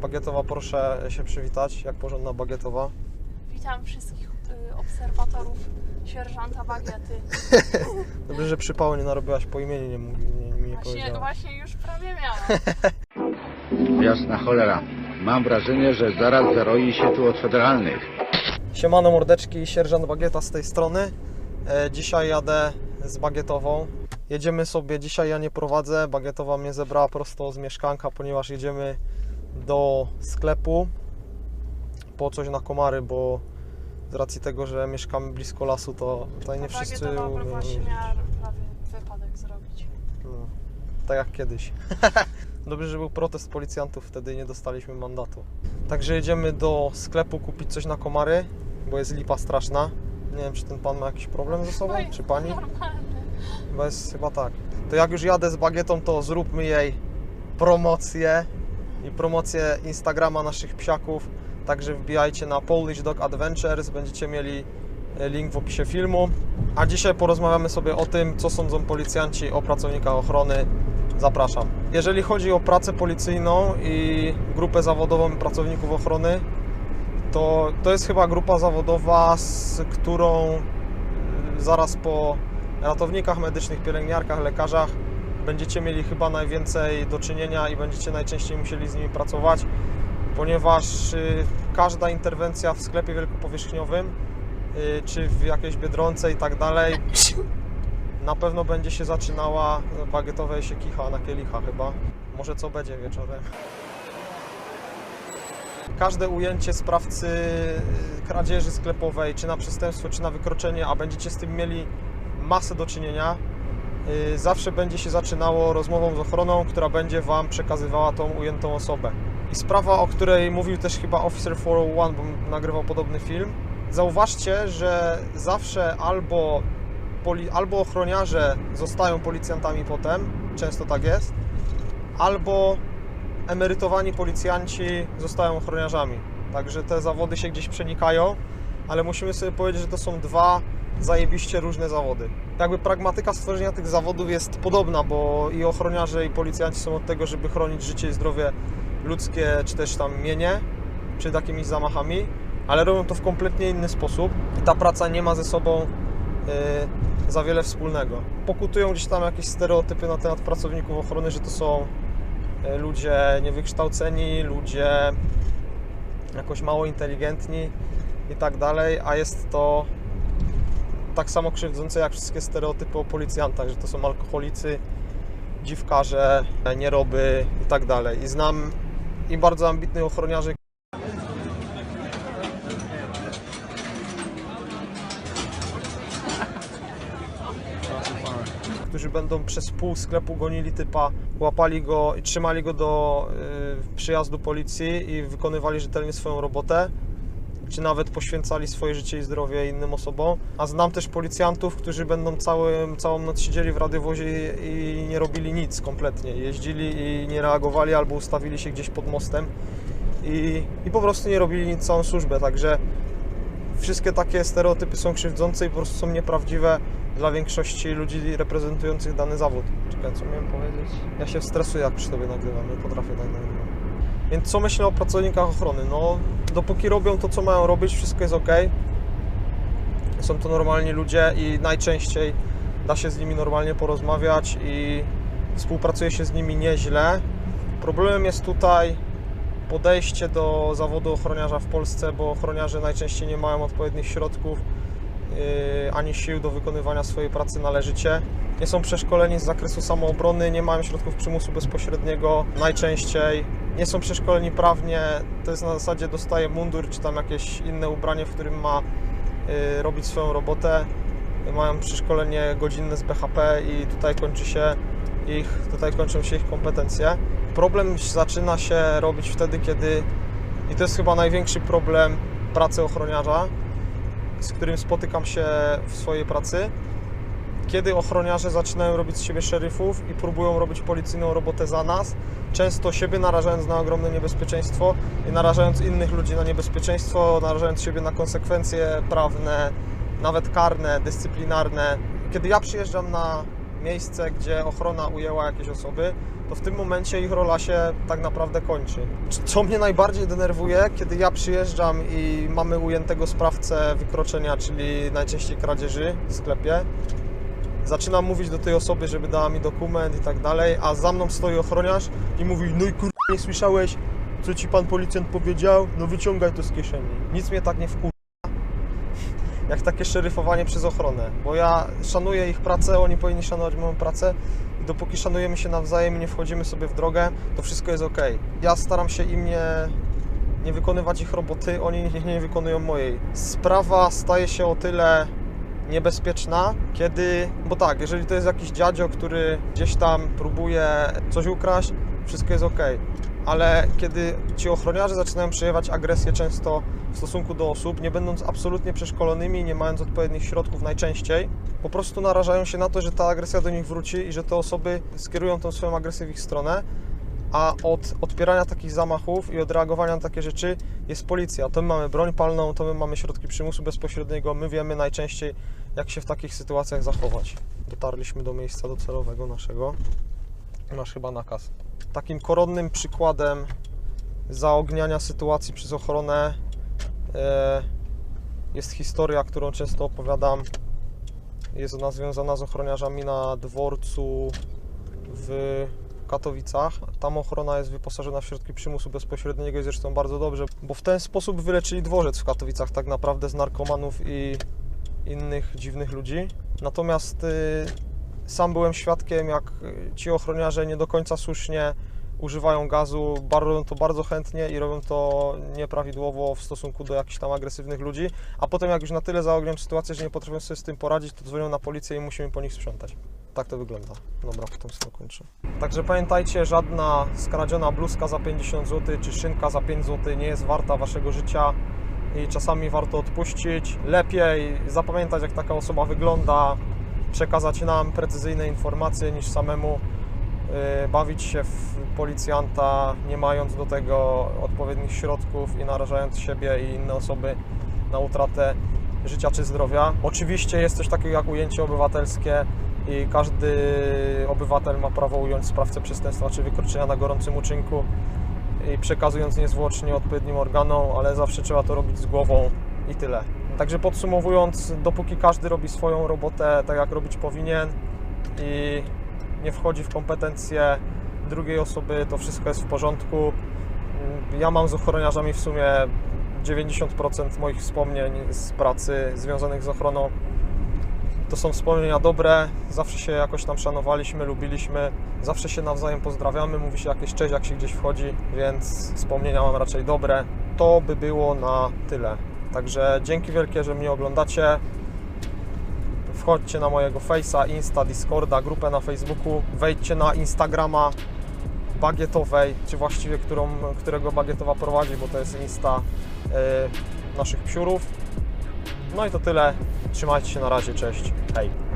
Bagietowa, proszę się przywitać, jak porządna bagietowa. Witam wszystkich y, obserwatorów sierżanta Bagiety. Dobrze, że przypału nie narobiłaś po imieniu, nie, mówi, nie, mi nie Właśnie, powiedziała. właśnie już prawie miałam. Jasna cholera. Mam wrażenie, że zaraz zaroi się tu od federalnych. Siemano mordeczki, sierżant Bagieta z tej strony. E, dzisiaj jadę z Bagietową. Jedziemy sobie, dzisiaj ja nie prowadzę, Bagietowa mnie zebrała prosto z mieszkanka, ponieważ jedziemy do sklepu po coś na komary, bo z racji tego, że mieszkamy blisko lasu, to tutaj nie wszyscy Bagietowa umieją właśnie miała prawie wypadek zrobić. No, tak jak kiedyś. Dobrze, że był protest policjantów, wtedy nie dostaliśmy mandatu. Także jedziemy do sklepu kupić coś na komary, bo jest lipa straszna. Nie wiem, czy ten pan ma jakiś problem ze sobą, czy pani? Normalne. Chyba jest chyba tak. To jak już jadę z bagietą, to zróbmy jej promocję i promocję Instagrama naszych psiaków. Także wbijajcie na Polish Dog Adventures, będziecie mieli e, link w opisie filmu. A dzisiaj porozmawiamy sobie o tym, co sądzą policjanci o pracownikach ochrony. Zapraszam. Jeżeli chodzi o pracę policyjną i grupę zawodową pracowników ochrony, to, to jest chyba grupa zawodowa, z którą y, zaraz po ratownikach medycznych, pielęgniarkach, lekarzach będziecie mieli chyba najwięcej do czynienia i będziecie najczęściej musieli z nimi pracować, ponieważ y, każda interwencja w sklepie wielkopowierzchniowym y, czy w jakiejś biedronce i tak dalej na pewno będzie się zaczynała bagietowej się kicha na kielicha chyba. Może co będzie wieczorem. Każde ujęcie sprawcy y, kradzieży sklepowej, czy na przestępstwo, czy na wykroczenie, a będziecie z tym mieli masę do czynienia, zawsze będzie się zaczynało rozmową z ochroną, która będzie Wam przekazywała tą ujętą osobę. I sprawa, o której mówił też chyba Officer 401, bo nagrywał podobny film. Zauważcie, że zawsze albo, albo ochroniarze zostają policjantami potem, często tak jest, albo emerytowani policjanci zostają ochroniarzami. Także te zawody się gdzieś przenikają, ale musimy sobie powiedzieć, że to są dwa zajebiście różne zawody. Jakby pragmatyka stworzenia tych zawodów jest podobna, bo i ochroniarze, i policjanci są od tego, żeby chronić życie i zdrowie ludzkie, czy też tam mienie przed jakimiś zamachami, ale robią to w kompletnie inny sposób ta praca nie ma ze sobą yy, za wiele wspólnego. Pokutują gdzieś tam jakieś stereotypy na temat pracowników ochrony, że to są yy, ludzie niewykształceni, ludzie jakoś mało inteligentni i tak dalej, a jest to tak samo krzywdzące jak wszystkie stereotypy o policjantach, że to są alkoholicy, dziwkarze, nieroby i tak dalej. I znam i bardzo ambitnych ochroniarzy, którzy będą przez pół sklepu gonili typa, łapali go i trzymali go do y, przyjazdu policji i wykonywali rzetelnie swoją robotę, czy nawet poświęcali swoje życie i zdrowie innym osobom. A znam też policjantów, którzy będą całym, całą noc siedzieli w radiowozie i, i nie robili nic kompletnie. Jeździli i nie reagowali albo ustawili się gdzieś pod mostem i, i po prostu nie robili nic całą służbę. Także wszystkie takie stereotypy są krzywdzące i po prostu są nieprawdziwe dla większości ludzi reprezentujących dany zawód. Czekaj, co miałem powiedzieć? Ja się stresuję, jak przy tobie nagrywam, nie potrafię tak nagrywać. Więc co myślę o pracownikach ochrony? No, dopóki robią to, co mają robić, wszystko jest ok. Są to normalni ludzie i najczęściej da się z nimi normalnie porozmawiać i współpracuje się z nimi nieźle. Problemem jest tutaj podejście do zawodu ochroniarza w Polsce, bo ochroniarze najczęściej nie mają odpowiednich środków yy, ani sił do wykonywania swojej pracy należycie. Nie są przeszkoleni z zakresu samoobrony, nie mają środków przymusu bezpośredniego najczęściej. Nie są przeszkoleni prawnie, to jest na zasadzie dostaje mundur czy tam jakieś inne ubranie, w którym ma yy, robić swoją robotę. Mają przeszkolenie godzinne z BHP i tutaj kończy się ich, tutaj kończą się ich kompetencje. Problem zaczyna się robić wtedy, kiedy i to jest chyba największy problem pracy ochroniarza, z którym spotykam się w swojej pracy, kiedy ochroniarze zaczynają robić z siebie szeryfów i próbują robić policyjną robotę za nas, często siebie narażając na ogromne niebezpieczeństwo i narażając innych ludzi na niebezpieczeństwo, narażając siebie na konsekwencje prawne, nawet karne, dyscyplinarne. Kiedy ja przyjeżdżam na miejsce, gdzie ochrona ujęła jakieś osoby, to w tym momencie ich rola się tak naprawdę kończy. Co mnie najbardziej denerwuje, kiedy ja przyjeżdżam i mamy ujętego sprawcę wykroczenia, czyli najczęściej kradzieży w sklepie, zaczynam mówić do tej osoby, żeby dała mi dokument i tak dalej, a za mną stoi ochroniarz i mówi, no i kur... nie słyszałeś, co ci pan policjant powiedział? No wyciągaj to z kieszeni. Nic mnie tak nie wkur... jak takie szeryfowanie przez ochronę, bo ja szanuję ich pracę, oni powinni szanować moją pracę i dopóki szanujemy się nawzajem nie wchodzimy sobie w drogę, to wszystko jest ok. Ja staram się im nie, nie wykonywać ich roboty, oni nie, nie wykonują mojej. Sprawa staje się o tyle niebezpieczna, kiedy, bo tak, jeżeli to jest jakiś dziadzio, który gdzieś tam próbuje coś ukraść, wszystko jest ok. Ale kiedy ci ochroniarze zaczynają przejawiać agresję często w stosunku do osób, nie będąc absolutnie przeszkolonymi, nie mając odpowiednich środków najczęściej, po prostu narażają się na to, że ta agresja do nich wróci i że te osoby skierują tą swoją agresję w ich stronę, a od odpierania takich zamachów i od reagowania na takie rzeczy jest policja. To my mamy broń palną, to my mamy środki przymusu bezpośredniego, my wiemy najczęściej, jak się w takich sytuacjach zachować. Dotarliśmy do miejsca docelowego naszego. Masz chyba nakaz. Takim koronnym przykładem zaogniania sytuacji przez ochronę e, jest historia, którą często opowiadam. Jest ona związana z ochroniarzami na dworcu w Katowicach. Tam ochrona jest wyposażona w środki przymusu bezpośredniego i zresztą bardzo dobrze, bo w ten sposób wyleczyli dworzec w Katowicach tak naprawdę z narkomanów i innych dziwnych ludzi. Natomiast y, sam byłem świadkiem, jak y, ci ochroniarze nie do końca słusznie używają gazu, robią to bardzo chętnie i robią to nieprawidłowo w stosunku do jakichś tam agresywnych ludzi, a potem jak już na tyle zaognią sytuację, że nie potrafią sobie z tym poradzić, to dzwonią na policję i musimy po nich sprzątać. Tak to wygląda. Dobra, potem sobie kończę. Także pamiętajcie, żadna skradziona bluzka za 50 zł czy szynka za 5 zł nie jest warta waszego życia i czasami warto odpuścić. Lepiej zapamiętać, jak taka osoba wygląda, przekazać nam precyzyjne informacje niż samemu y, bawić się w policjanta, nie mając do tego odpowiednich środków i narażając siebie i inne osoby na utratę życia czy zdrowia. Oczywiście jest coś takiego jak ujęcie obywatelskie i każdy obywatel ma prawo ująć sprawcę przestępstwa czy wykroczenia na gorącym uczynku i przekazując niezwłocznie odpowiednim organom, ale zawsze trzeba to robić z głową i tyle. Także podsumowując, dopóki każdy robi swoją robotę tak jak robić powinien i nie wchodzi w kompetencje drugiej osoby, to wszystko jest w porządku. Ja mam z ochroniarzami w sumie 90% moich wspomnień z pracy związanych z ochroną. To są wspomnienia dobre, zawsze się jakoś tam szanowaliśmy, lubiliśmy, zawsze się nawzajem pozdrawiamy, mówi się jakieś cześć, jak się gdzieś wchodzi, więc wspomnienia mam raczej dobre. To by było na tyle. Także dzięki wielkie, że mnie oglądacie. Wchodźcie na mojego Face'a, Insta, Discorda, grupę na Facebooku, wejdźcie na Instagrama bagietowej, czy właściwie którą, którego bagietowa prowadzi, bo to jest Insta y, naszych psiurów. No i to tyle. Trzymajcie się na razie, cześć. Hej.